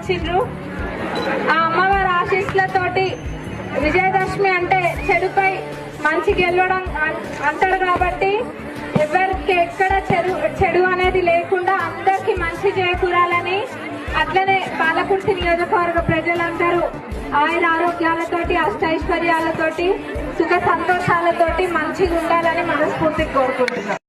వచ్చిండ్రు ఆ అమ్మవారి ఆశీస్సులతోటి విజయదశమి అంటే చెడుపై మంచి గెలవడం అంటాడు కాబట్టి ఎవరికి ఎక్కడ చెడు చెడు అనేది లేకుండా అందరికీ మంచి చేకూరాలని అట్లనే పాలకుర్తి నియోజకవర్గ ప్రజలందరూ ఆయుర ఆరోగ్యాలతోటి అష్టైశ్వర్యాలతోటి సుఖ సంతోషాలతోటి మంచిగా ఉండాలని మనస్ఫూర్తి కోరుకుంటున్నాం.